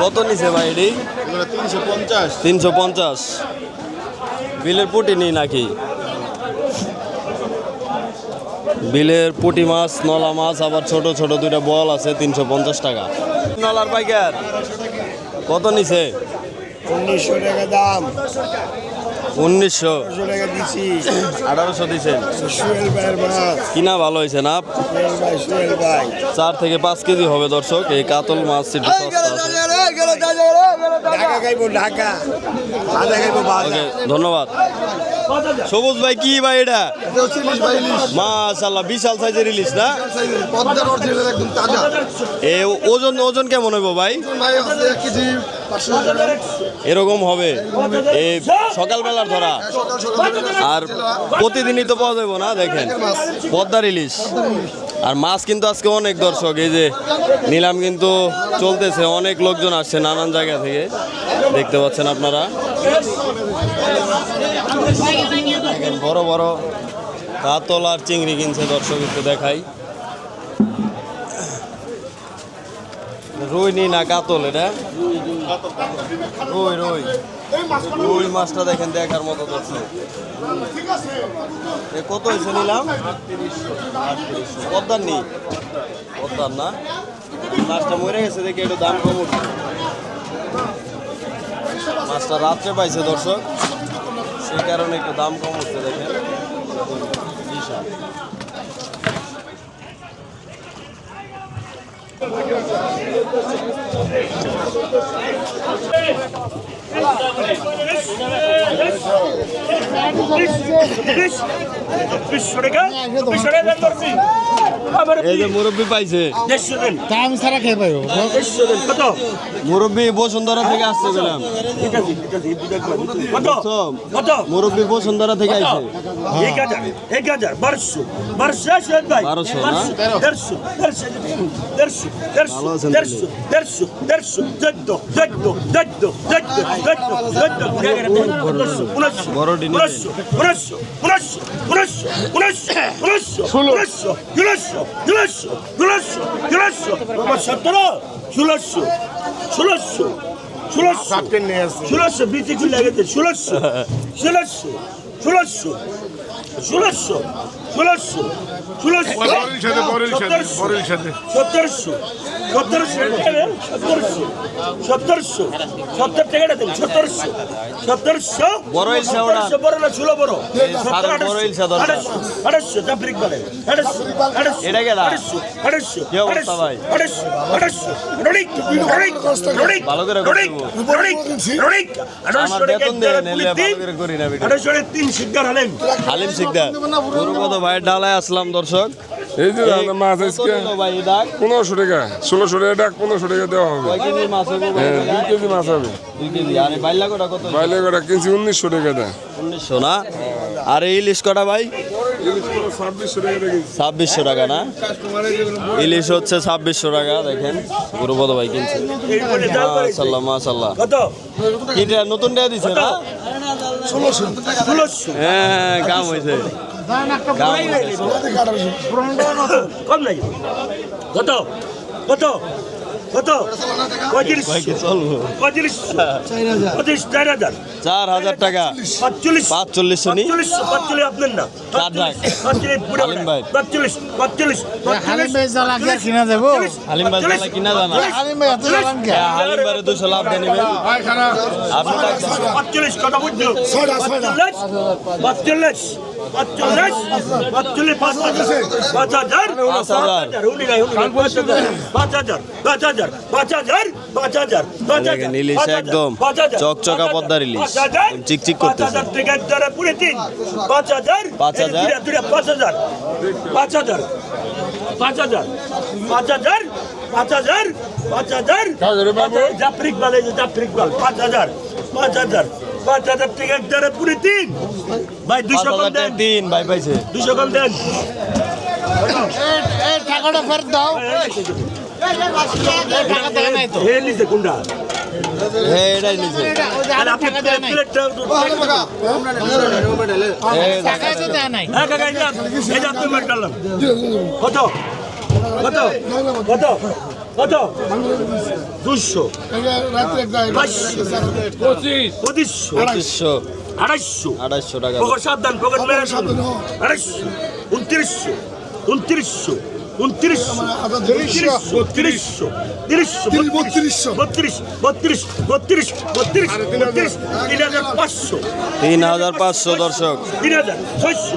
কত নিছে ভাই এটি তিনশো পঞ্চাশ। তিনশো পঞ্চাশ। বিলের পুটি নেই নাকি? বিলের পুটি মাছ নলা মাছ আবার ছোট ছোট দুইটা বল আছে তিনশো পঞ্চাশ টাকা। নলার পাইকার কত নিছে? উনিশশো টাকা দাম। উনিশশো। আঠারোশো কিনা ভালো হয়েছে না? চার থেকে পাঁচ কেজি হবে দর্শক এই কাতল মাছ সস্তা আছে। ঢাকা খাইবো ঢাকা। খাইবো ধন্যবাদ। সবুজ ভাই কি ভাই এটা? মাশাল্লাহ বিশাল সাইজের ইলিশ না? এ ওজন ওজন কেমন হইব ভাই? ভাই এরকম হবে। এই সকালবেলার ধরা। আর প্রতিদিনই তো পাওয়া যাবে না, দেখেন। পদ্মার ইলিশ। আর মাছ কিন্তু আজকে অনেক দর্শক, এই যে নিলাম কিন্তু চলতেছে, অনেক লোকজন আসছে নানান জায়গা থেকে। দেখতে পাচ্ছেন আপনারা। বড় বড় কাতল আর চিংড়ি কিনছে দর্শক, একটু দেখাই। রুই নি না কাতল এটা? রুই রুই। রুই মাছটা দেখেন দেখার মতো দর্শক এ কত হয়েছে নিলাম? পদ্মার নি? পদ্মার না? মাছটা মরে গেছে দেখে একটু দাম কম উঠছে। মাছটা রাত্রে পাইছে দর্শক। সেই কারণে একটু দাম কম উঠছে দেখেন। বিশ বিশ বিশ সরে গেল বিশ সরে গেল এই মুরব্বী পাইছে। দাম সারা খেয়ে পাইব। বসুন্ধরা থেকে আসছে গেলাম মুরব্বী বসুন্ধরা থেকে আইছে। এক হাজার এক হাজার দেড়শো দেড়শো দেড়শো দেড়শো দেড়শো দেড়শো চোদ্দ চোদ্দ চোদ্দ চোদ্দ চোদ্দ চোদ্দ উনিশশো উনিশশো উনিশশো উনিশশো উনিশশো উনিশশো উনিশশো উনিশশো উনিশশো উনিশশো উনিশশো উনিশশো আমার সতেরো? ষোলোশো ষোলোশো ষোলোশো। ষোলোশো বিচি খুলে গেছে ষোলোশো ষোলোশো ষোলোশো ষোলোশো ষোলোশো। তিন শিকদার হালিম। শিকদার। পূর্বগত ডালায় আসলাম দর্শক। এই যে মাছ আজকে পনেরোশো টাকা ষোলোশো টাকা ডাক পনেরোশো টাকা দেওয়া হবে। কয় কেজি মাছ হবে হ্যাঁ দুই কেজি মাছ হবে। দুই কেজি। আর বাইলা কত বাইলে কটা কিনছি উনিশশো টাকা দেয়। উনিশশো না? আর এই ইলিশ কটা ভাই? ছাব্বিশশো টাকা না? ইলিশ হচ্ছে ছাব্বিশশো টাকা দেখেন। গুরুপদ ভাই কিনছে। মাশাল্লাহ মাশাল্লাহ কত? নতুন টাকা দিছে না? ষোলোশো হ্যাঁ কাম হয়েছে কাম নাই কত কত কত? চার হাজার। টাকা। পাঁচচল্লিশ। আপনার না। পাঁচচল্লিশ। হ্যাঁ, পাঁচচল্লিশ পাঁচচল্লিশ পাঁচ হাজার পাঁচ হাজার পাঁচ হাজার। উনি নাই উনি পাঁচ হাজার পাঁচ হাজার পাঁচ হাজার পাঁচ হাজার পাঁচ হাজার পাঁচ হাজার ইলিশ পাঁচ হাজার, একদম পাঁচ হাজার, চকচকা পাঁচ পদ্মার হাজার, ইলিশ। পাঁচ হাজার, পাঁচ হাজার থেকে এক পুরে তিন পাঁচ হাজার পাঁচ হাজার। পাঁচ হাজার পাঁচ হাজার পাঁচ হাজার পাঁচ হাজার পাঁচ হাজার পাঁচ হাজার জাফরিক বাল জাফরিক বাল পাঁচ হাজার পাঁচ হাজার পাঁচ হাজার টাকা যারা পুরে তিন। ভাই দুশো কম দেন। তিন ভাই পাইছে। দুশো কম দেন। টাকাটা ফেরত দাও। কত? কত? কত? কত? দুশো পঁচিশশো। পঁচিশশো। আড়াইশো আড়াইশো টাকা। পকেট সাবধান পকেট মেরে সাবধান আড়াইশো উনত্রিশশো। উনত্রিশশো। উনত্রিশশো। তিরিশশো। তিরিশশো। বত্রিশশো। বত্রিশ। বত্রিশ। বত্রিশ। বত্রিশ। বত্রিশ। তিন হাজার পাঁচশো। তিন হাজার পাঁচশো দর্শক। তিন হাজার। ছয়শো।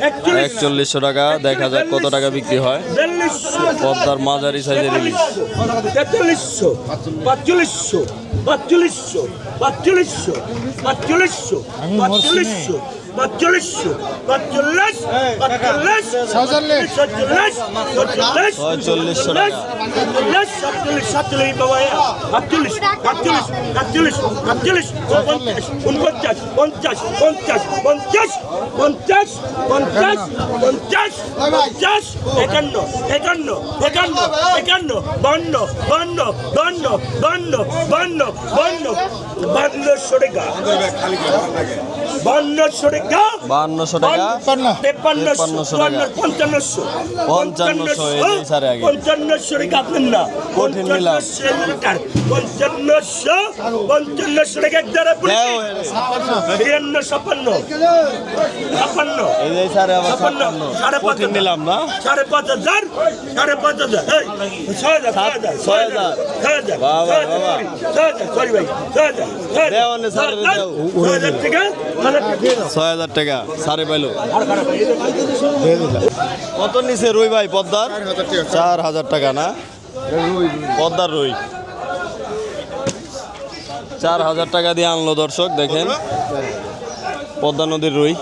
একচল্লিশশো টাকা দেখা যাক কত টাকা বিক্রি হয়। পদ্মার মাঝারি সাইজের ইলিশ। তেতাল্লিশশো পাঁচচল্লিশশো। পাঁচচল্লিশশো। পাঁচচল্লিশশো। পাঁচচল্লিশশো। পাঁচচল্লিশশো। পঁয়তাল্লিশশো পঁয়তাল্লিশ পঁয়তাল্লিশ ছচল্লিশ ছচল্লিশ ছচল্লিশ ছচল্লিশ সাতচল্লিশ সাতচল্লিশ বাবা আটচল্লিশ আটচল্লিশ আটচল্লিশ আটচল্লিশ উনপঞ্চাশ পঞ্চাশ পঞ্চাশ পঞ্চাশ পঞ্চাশ পঞ্চাশ পঞ্চাশ পঞ্চাশ একান্ন একান্ন একান্ন একান্ন বান্ন বান্ন বান্ন বান্ন বান্ন বান্ন বান্নশো টাকা হাজার হাজার হাজার হাজার হাজার হাজার হাজার হাজার বান্নশো টাকা বান্নশো টাকা টাকা। পঞ্চান্নশো পঞ্চান্নশো। পঞ্চান্নশো টাকা আপনার না। কঠিন নিলাম। পঞ্চান্নশো পঞ্চান্নশো টাকা দ্বারা দেও, বিরান্ন ছাপ্পান্ন। ছাপ্পান্ন। ছাপ্পান্ন। না? সাড়ে পাঁচ হাজার। সাড়ে পাঁচ হাজার। এই, ছয় হাজার ছয় হাজার ছয় হাজার। ছয় হাজার। বাবা, ছয় হাজার, বাবা। ছয় হাজার। সরি ভাই। ছয় হাজার। ছয় হাজার, দেও নে, ছয় হাজার। টাকা হাজার টাকা। ছয় হাজার টাকা সাড়ে পাইলো। কত নিচে রুই ভাই পদ্মার? চার হাজার টাকা না? পদ্মার রুই। চার হাজার টাকা দিয়ে আনলো দর্শক, দেখেন। পদ্মা নদীর রুই।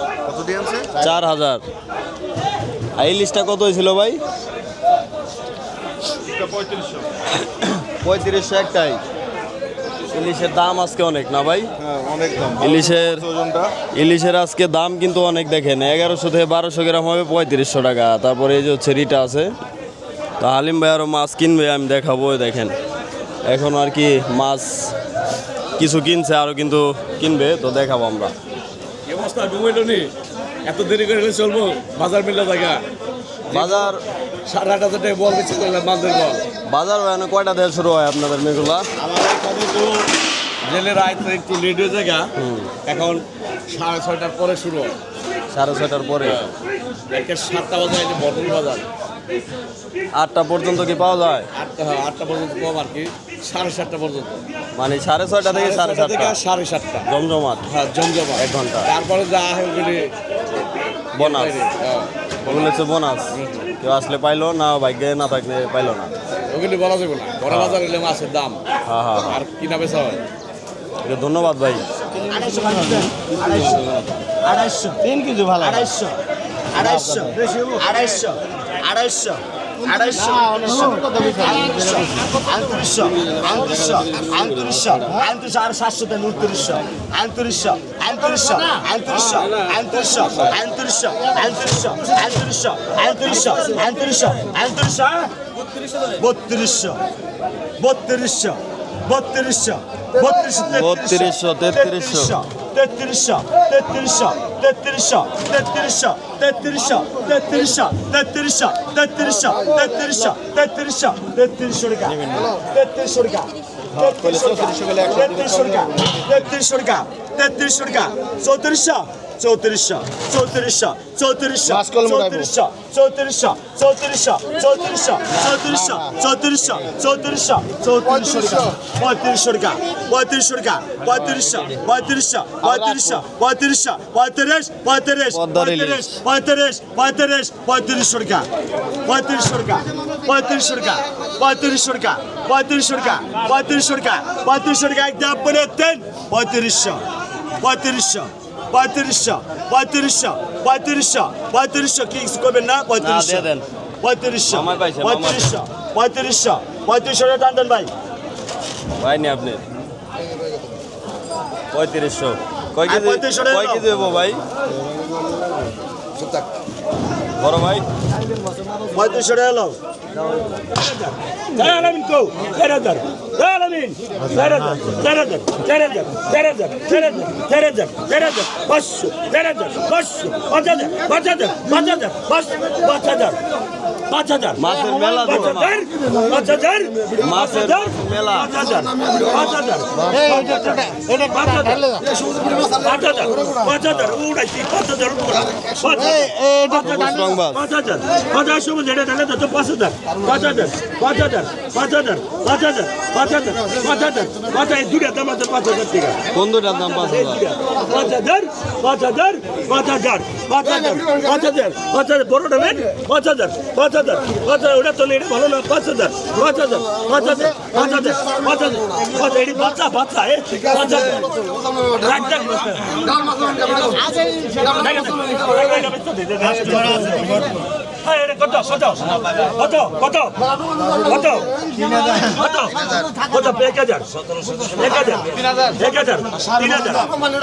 চার হাজার। এই লিস্টটা কত হয়েছিল ভাই? পঁয়ত্রিশশো একটাই। ইলিশের দাম আজকে অনেক না ভাই? হ্যাঁ অনেক দাম। ইলিশের ইলিশের আজকে দাম কিন্তু অনেক দেখেন এগারোশো থেকে বারোশো গ্রাম হবে পঁয়ত্রিশশো টাকা। তারপরে এই যে হচ্ছে রিটা আছে। তো হালিম ভাই আরও মাছ কিনবে আমি দেখাবো দেখেন। এখন আর কি মাছ কিছু কিনছে আরও কিন্তু কিনবে তো দেখাবো আমরা। অবস্থা এত দেরি করে চলবো? বাজার মিলে জায়গা? বাজার সাড়ে আট হাজার টাকা বল বল বাজার হয় না কয়টা দেওয়া শুরু হয় আপনাদের মেঘলা এখানে জেলের আয় তো একটু লেট হয়ে জায়গা এখন সাড়ে ছয়টার পরে শুরু হয়। সাড়ে ছয়টার পরে? একটা সাতটা বাজে আছে বটল বাজার। আটটা পর্যন্ত কি পাওয়া যায়? আটটা হ্যাঁ আটটা পর্যন্ত কম আর কি। সাড়ে সাতটা পর্যন্ত। মানে সাড়ে ছয়টা থেকে সাড়ে সাতটা। সাড়ে সাতটা। জমজমাট? হ্যাঁ জমজমা এক ঘণ্টা। তারপরে যা হয় ওগুলি বোনাস। হ্যাঁ, ওগুলো হচ্ছে বোনাস। কেউ আসলে পাইলো না ভাগ্যে না থাকলে পাইলো না। ওগুলি বলা যাবে না বড় বাজার এলে মাছের দাম হ্যাঁ হ্যাঁ হ্যাঁ আর কিনা বেচা হয় ওকে ধন্যবাদ ভাই আড়াইশো তিন কিছু ভালো আড়াইশো আড়াইশো আড়াইশো আড়াইশো আড়াইশো আড়াইশো আন্তরিশশো আন্তরিশশো আন্তরিশশো আন্তরিশশো আর সাতশো তেন উনত্রিশশো আন্তরিশশো আন্তরিশশো আন্তরিশশো আন্তরিশশো আন্তরিশশো আন্তরিশশো আন্তরিশশো আন্তরিশশো আন্তরিশশো আন্তরিশশো বত্রিশশো বত্রিশশো বত্রিশশো বত্রিশশো বত্রিশশো, তেত্রিশশো। তেত্রিশশো তেত্রিশশো তেত্রিশশো তেত্রিশশো তেত্রিশশো তেত্রিশশো তেত্রিশশো তেত্রিশশো তেত্রিশশো তেত্রিশশো তেত্রিশশো টাকা তেত্রিশশো টাকা তেত্রিশশো টাকা তেত্রিশশো টাকা তেত্রিশশো টাকা চৌত্রিশশো চৌত্রিশশো চৌত্রিশশো চৌত্রিশশো চৌত্রিশশো চৌত্রিশশো চৌত্রিশশো চৌত্রিশশো চৌত্রিশশো চৌত্রিশশো চৌত্রিশশো চৌত্রিশশো টাকা পঁয়ত্রিশশো টাকা পঁয়ত্রিশশো টাকা পঁয়ত্রিশশো পঁয়ত্রিশশো পঁয়ত্রিশশো পঁয়ত্রিশশো পঁয়ত্রিশ পঁয়ত্রিশ ইলিশ। পঁয়ত্রিশ পঁয়ত্রিশ পঁয়ত্রিশশো টাকা পঁয়ত্রিশশো টাকা পঁয়ত্রিশশো টাকা পঁয়ত্রিশশো টাকা পঁয়ত্রিশশো টাকা পঁয়ত্রিশশো টাকা পঁয়ত্রিশশো টাকা একদম আপনার তেন পঁয়ত্রিশশো পঁয়ত্রিশশো পঁয়ত্রিশশো পঁয়ত্রিশশো পঁয়ত্রিশশো পঁয়ত্রিশশো কি করবেন না পঁয়ত্রিশশো। পঁয়ত্রিশশো। পঁয়ত্রিশশো পঁয়ত্রিশশো পঁয়ত্রিশশো টান দেন ভাই পাইনি আপনি পঁয়ত্রিশশো কয় কেজি কয়। কেজি হব ভাই বড় ভাই। পঁয়ত্রিশশো টাকা লোক পাঁচশো পাঁচ হাজার পাঁচ হাজার পাঁচ হাজার পাঁচ হাজার পাঁচ হাজার। পাঁচ হাজার মাছের মেলা পাঁচ হাজার পাঁচ হাজার মাছের মেলা। পাঁচ হাজার পাঁচ হাজার পাঁচ হাজার। পাঁচ হাজার পাঁচ হাজার উড়াইছি পাঁচ হাজার পাঁচ হাজার পাঁচ হাজার পাঁচ হাজার সবুজ এটা ঢালে তো পাঁচ হাজার পাঁচ হাজার পাঁচ হাজার পাঁচ হাজার পাঁচ হাজার পাঁচ হাজার পাঁচ হাজার পাঁচ হাজার দুটা দাম আছে পাঁচ হাজার টাকা কোন দুটার দাম পাঁচ হাজার পাঁচ হাজার পাঁচ হাজার পাঁচ হাজার পাঁচ হাজার পাঁচ হাজার পাঁচ হাজার বড়টা নেন পাঁচ হাজার পাঁচ হাজার পাঁচ হাজার ওটা তো এটা ভালো না পাঁচ হাজার পাঁচ হাজার পাঁচ হাজার পাঁচ হাজার পাঁচ হাজার পাঁচ এটি বাচ্চা বাচ্চা এ পাঁচ হাজার। রাখ রাখ কত কত কত কত কত কত কত এক হাজার এক হাজার এক হাজার তিন হাজার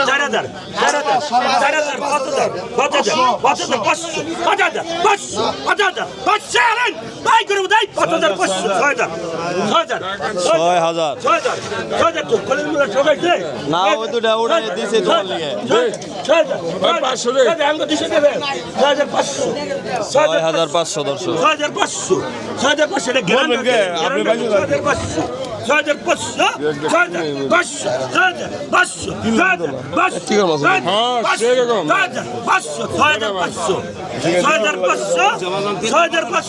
চার হাজার চার হাজার চার হাজার পাঁচ হাজার পাঁচ হাজার পাঁচ হাজার পাঁচশো পাঁচ হাজার পাঁচশো পাঁচ হাজার পাঁচশো আরেন করে দেয় পাঁচ হাজার পাঁচশো ছয় হাজার ছয় হাজার ছয় হাজার ছয় হাজার ছয় হাজার তো কলেজগুলো সবাই দেয় না, ওই দুটা ওটাই দিছে তোমার লিগে। ছয় হাজার ওই পাঁচশো দে। ছয় হাজার আমাকে ছয় হাজার পাঁচশো ছয় হাজার পাঁচশো দর্শক। ছয় হাজার পাঁচশো ছয় হাজার পাঁচশো এটা গ্যারান্টি আপনি ছয় হাজার পাঁচশো। Zaten bas ya. Zaten bas. Zaten bas. Zaten bas. Ha, şey yok. Zaten bas. Zaten bas. Zaten bas. Zaten bas.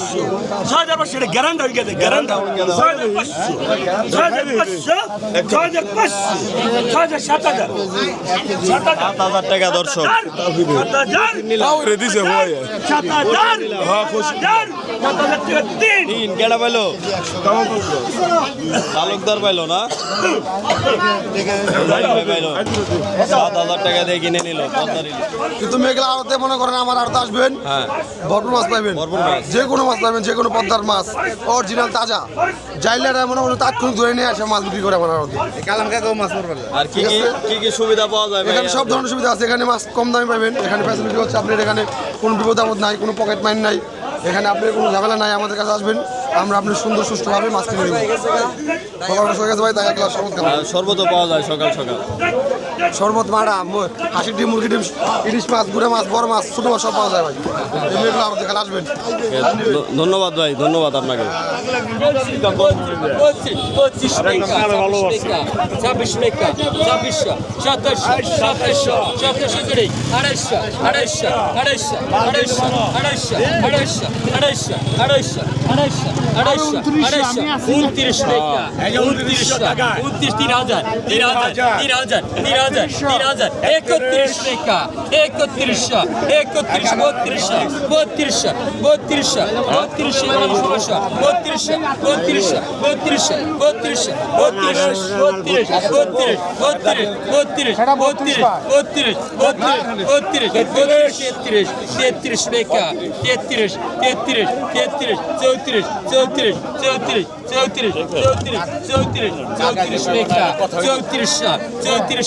Zaten bas. Geranda ülkede geranda. Zaten bas. Zaten bas. Zaten bas. Zaten şatada. Şatada. সাত টাকা দর্শক দিছে তিন গেলা পাইলো তালুকদার পাইলো না? সাত হাজার টাকা দিয়ে কিনে নিল কিন্তু মেঘলা আড়তে মনে করেন আমার আড়তে আসবেন? হ্যাঁ। ভরপুর মাছ পাইবেন? ভরপুর মাছ। যে কোনো মাছ পাইবেন যে কোনো পদ্মার মাছ। অরিজিনাল তাজা। জাইলারা মনে করেন তাৎক্ষণিক ধরে নিয়ে আসে মাছ বিক্রি করে আমার আড়তে আর কি কি কি কি সুবিধা পাওয়া যায় এখানে সব ধরনের সুবিধা আছে। এখানে মাছ কম দামে পাবেন এখানে ফ্যাসিলিটি হচ্ছে আপনার এখানে কোনো বিপদ আপদ নাই কোনো পকেট মাইন নাই। এখানে আপনার কোনো ঝামেলা নাই, আমাদের কাছে আসবেন। আমরা আপনি সুন্দর সুস্থভাবে মাছ কিনে দেবো সকাল সকাল ভাই তাই এক সর্বত পাওয়া যায় সকাল সকাল। শরবত মাড়া হাসির ডিম মুরগি ডিম ইলিশ মাছ গুড়ে মাছ বড় মাছ ছোট মাছ সব পাওয়া যায় ভাই। এগুলো আমার দেখালে আসবেন। ধন্যবাদ ভাই ধন্যবাদ আপনাকে। তিন হাজার তিন হাজার তিন হাজার তিন হাজার। তিন হাজার একত্রিশ টাকা একত্রিশশো একত্রিশ বত্রিশশো বত্রিশশো বত্রিশশো বত্রিশশো ষোলোশো বত্রিশশো বত্রিশশো বত্রিশশো বত্রিশশো বত্রিশ বত্রিশ বত্রিশ বত্রিশ বত্রিশ বত্রিশ বত্রিশ বত্রিশ বত্রিশ বত্রিশ তেত্রিশ তেত্রিশ টাকা তেত্রিশ তেত্রিশ তেত্রিশ চৌত্রিশ চৌত্রিশ চৌত্রিশ চৌত্রিশ চৌত্রিশ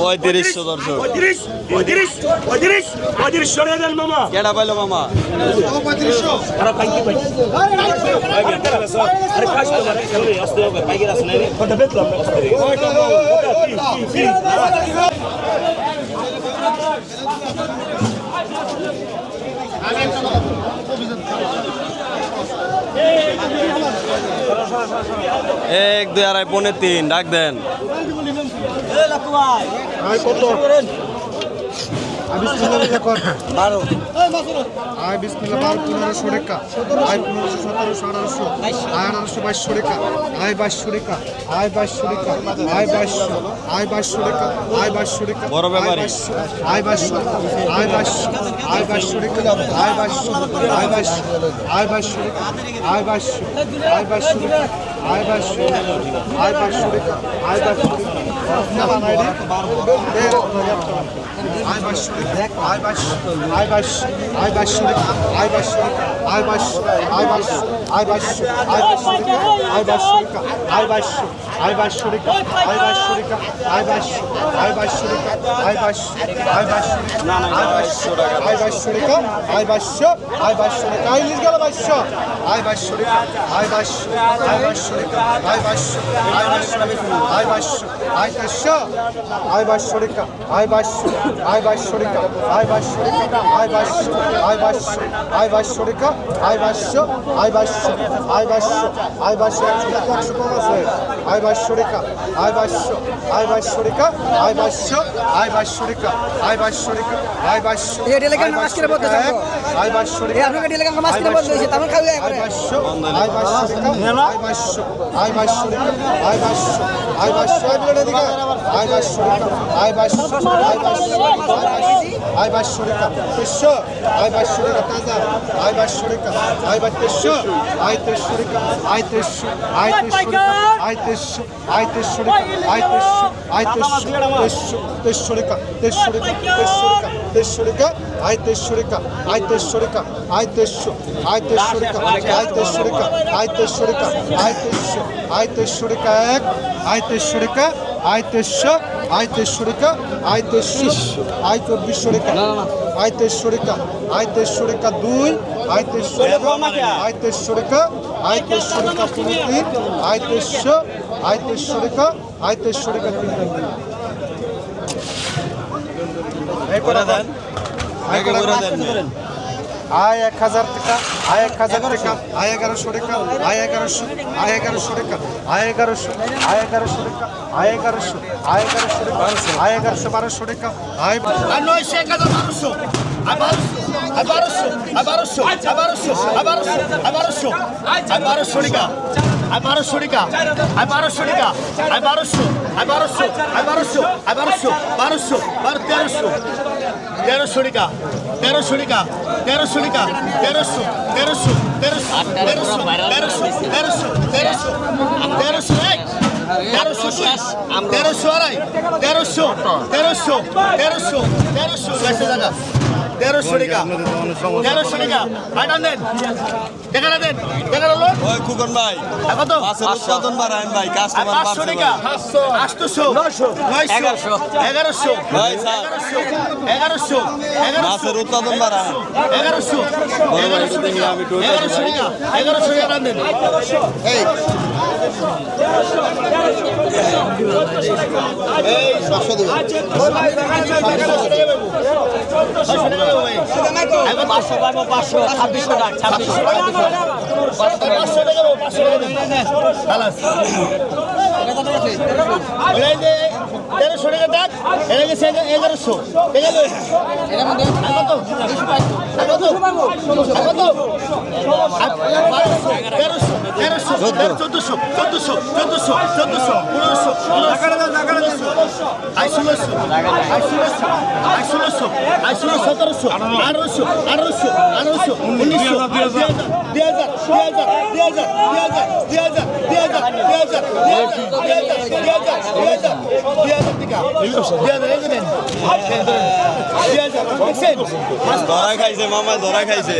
পঁয়ত্রিশশো দর্শক। কেটা পাইলো মামা? এক দুই আড়াই পনেরো তিন ডাক দেন। বারো আয় বিসমিল্লাহ বার পনেরোশো টাকা আয় পনেরোশো সতেরোশো আঠারোশো আয় আঠারোশো বাইশশো টাকা আয় বাইশশো টাকা আয় বাইশশো আয় বাইশশো আয় বাইশশো টাকা আয় বাইশশো টাকা বড় ব্যাপারী। আয় বাইশশো আয় বাইশশো আয় বাইশশো টাকা আয় বাইশশো আয় বাইশশো আয় বাইশশো টাকা আয় বাইশশো আয় বাইশশো টাকা আয় বাইশশো আয় বাইশশো টাকা আয় বাইশশো Tamam. বাইশশো আয় বাইশশো আয় বাইশশো আয় বাইশশো আয় বাইশশো আয় বাইশশো আয় বাইশশো আয় বাইশশো আয় বাইশশো আয় বাইশশো আয় বাইশশো আয় বাইশশো আয় বাইশশো আয় বাইশশো আয় বাইশশো আয় বাইশশো আয় বাইশশো আয় বাইশ্বরিকা আয় বাইশ্বরিকা আয় বাইশ্য আয় বাইশ্য আয় বাইশ্বরিকা আয় বাইশ্য আয় বাইশ্য আয় বাইশ্য আয় বাইশ্য একশো পনেরোশো আয় বাইশ্বরিকা আয় বাইশ্য আয় বাইশ্বরিকা আয় বাইশ্য আয় বাইশ্বরিকা আয় বাইশ্বরিকা আয় বাইশ্য আয় বাইশ্বরিকা আয় বাইশ্বরিকা আয় বাইশ্য আয় বাইশ্য আয় বাইশ্য আয় বাইশ্য আয় বাইশ্য আয় বাইশ্য আয় বাইশ শরীকা তেশো আয় বাইশ শরীকা তাজা আয় বাইশ শরীকা আয় বাইশ তেশো আয় তেইশ শরীকা আয় তেইশ আয় তেইশ শরীকা আয় তেইশ আয় তেইশ শরীকা আয় তেইশ আয় তেইশ তেইশ তেইশ শরীকা তেইশ শরীকা তেইশ শরীকা তেইশ শরীকা আয় তেইশ শরীকা আয় তেইশ শরীকা আয় তেইশ আয় তেইশ শরীকা আয় তেইশ আয় তেইশশো আয় তেইশশো রেখা আয় তেইশশো আয় চব্বিশশো রেখা আয় তেইশশো রেখা আয় তেইশশো রেখা দুই আয় তেইশশো আয় তেইশশো রেখা আয় তেইশশো রেখা পনেরো তিন। আয় তেইশশো আয় তেইশশো রেখা আয় তেইশশো রেখা তিন এই আয় এক হাজার টাকা আয় এক হাজার টাকা আয় এগারোশো টাকা আয় এগারোশো আয় এগারোশো টাকা আয় এগারোশো আয় এগারোশো টাকা। আয় এগারোশো আয় এগারোশো টাকা আয় এগারোশো বারোশো টাকা আয় নয়শো হাজার বারোশো বারোশো বারোশো বারোশো বারোশো বারোশো বারোশো বারোশো টাকা আর বারোশো টাকা আর বারোশো টাকা আর বারোশো আর বারোশো আর বারোশো আর বারোশো বারোশো বারো তেরোশো তেরোশো টাকা তেরোশো টাকা তেরোশো টাকা তেরোশো তেরোশো তেরোশো তেরোশো তেরোশো তেরোশো তেরোশো তেরোশো এক তেরোশো তেরোশো আড়াই তেরোশো তেরোশো তেরোশো তেরোশো বেশি টাকা তেরোশো টাকা তেরোশো টাকা আটান দেন দেন টাকা লোক ওই খুকন ভাই কত মাছের উৎপাদন বাড়ায় ভাই কাস্টমার পাঁচশো টাকা। আটশোশো নয়শো এগারোশো এগারোশো এগারোশো এগারোশো মাছের উৎপাদন বাড়ায় এগারোশো এগারোশো দেখি এগারোশো টাকা এগারোশো টাকা দেবো পাঁচশো পাবো পাঁচশো ছাব্বিশশো টাকা ছাব্বিশশো পাঁচশো টাকা পাঁচশো টাকা তেরোশো টাকা দাগ এটা গেছে এগারোশো চোদ্দশো চোদ্দশো চোদ্দশো চোদ্দশো পনেরোশো পনেরোশো আই ষোলোশো আই ষোলোশো আই ষোলোশো আই সতেরোশো আঠারোশো আঠারোশো আঠারোশো উনিশশো দুই হাজার দুই হাজার দুই হাজার দুই হাজার দুই হাজার দুই হাজার দুই হাজার দুই হাজার দুই হাজার দুই হাজার দুই হাজার ধরা খাইছে মামা খাইছে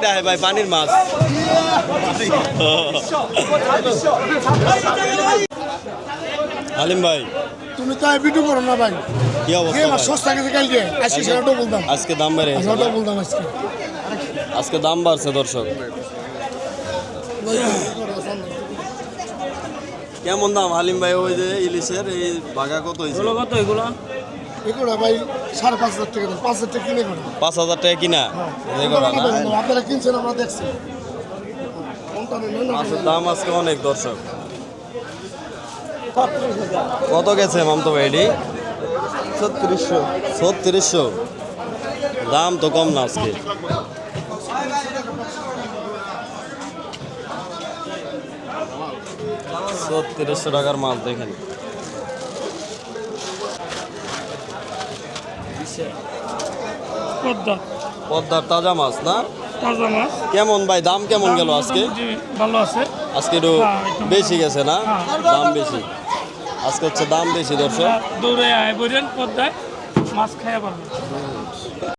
রাহে ভাই পানির মাছ আলিম ভাই। তুমি তো ভিডিও করো না ভাই। কি অবস্থা? সস্তা গেছে কালকে আজকে সেটা ডবল দাম। আজকে দাম বেড়ে। গেছে। ডবল দাম আজকে। আজকে দাম বাড়ছে দর্শক। কেমন দাম হালিম ভাই? ওই যে ইলিশের এই বাঘা কত হয়েছে? কত এগুলো? এগুলো ভাই সাড়ে পাঁচ হাজার টাকা পাঁচ হাজার টাকা কিনে করেন পাঁচ হাজার টাকা কিনা? না আপনারা কিনছেন আমরা দেখছি। দাম আজকে অনেক দর্শক। কত গেছে মামতো ভাইডি ছত্রিশশো। ছত্রিশশো। দাম তো কম না আজকে। ছত্রিশশো টাকার মাছ দেখেন। পদ্মা পদ্মার তাজা মাছ না? তাজা মাছ। কেমন ভাই দাম কেমন গেল আজকে? ভালো আছে। আজকে একটু হ্যাঁ, বেশি গেছে না? হ্যাঁ। দাম বেশি। আজকে হচ্ছে দাম বেশি দর্শক। দৌড়ে আয় বলেন পদ্মায় মাছ খাইয়া পারবে।